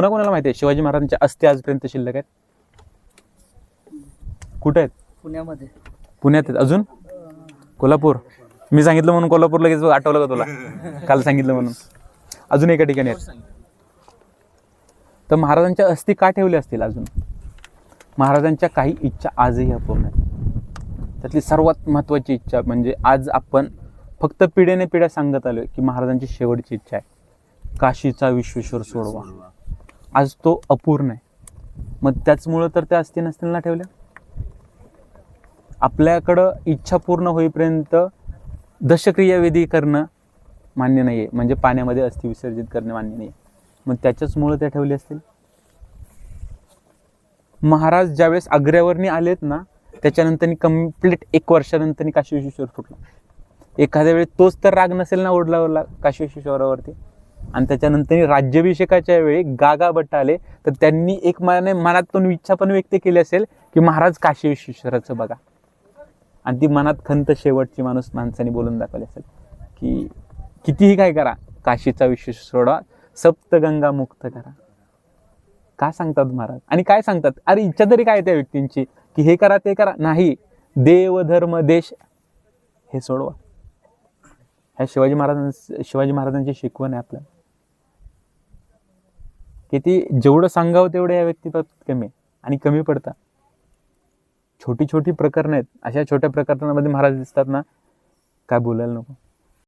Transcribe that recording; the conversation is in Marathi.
कोणाकोणाला माहिती आहे? शिवाजी महाराजांच्या अस्थी आजपर्यंत शिल्लक आहेत? कुठे आहेत? पुण्यामध्ये. पुण्यात आहेत. अजून? कोल्हापूर. मी सांगितलं म्हणून कोल्हापूर लगेच आठवलं का तुला? काल सांगितलं म्हणून. अजून एका ठिकाणी आहेत. तर महाराजांच्या अस्थी का ठेवल्या असतील अजून? महाराजांच्या काही इच्छा आजही अपूर्ण आहेत. त्यातली सर्वात महत्त्वाची इच्छा म्हणजे आज आपण फक्त पिढ्याने पिढ्या सांगत आलोय की महाराजांची शेवटची इच्छा आहे. काशीचा विश्वेश्वर सोडवा. आज तो अपूर्ण आहे. मग त्याचमुळं तर त्या अस्थी नसतील ना ठेवल्या? आपल्याकडं इच्छा पूर्ण होईपर्यंत दशक्रियाविधी करणं मान्य नाही आहे म्हणजे पाण्यामध्ये अस्थि विसर्जित करणे मान्य नाही मग त्याच्याचमुळं त्या ठेवले असतील? महाराज ज्यावेळेस आग्र्यावरनी आलेत ना त्याच्यानंतर कंप्लीट एक वर्षानंतर काशी विश्वेश्वर फुटला. एखाद्या वेळी तोच तर राग नसेल ना ओढला ओढला काशी विश्वेश्वरावरती आणि त्याच्यानंतर राज्याभिषेकाच्या वेळी गागा भट्ट आले तर त्यांनी एक मनाने मनातून इच्छा पण व्यक्त केली असेल की महाराज काशी विश्वेश्वराचं बघा. आणि ती मनात खंत शेवटची माणूस माणसाने बोलून दाखवली असेल की कितीही काय करा काशीचा विश्व सोडा सप्तगंगा मुक्त करा. का सांगतात महाराज? आणि काय सांगतात? अरे इच्छा तरी काय त्या व्यक्तींची? की हे करा ते करा. नाही. देव धर्म देश हे सोडवा. ह्या शिवाजी महाराजां शिवाजी महाराजांची शिकवण आहे आपल्याला. की ती जेवढं सांगावं तेवढं या व्यक्तित्वात कमी आहे आणि कमी पडतात छोटी छोटी प्रकरणं आहेत. अशा छोट्या प्रकरणामध्ये महाराज दिसतात ना काय बोलायला नको.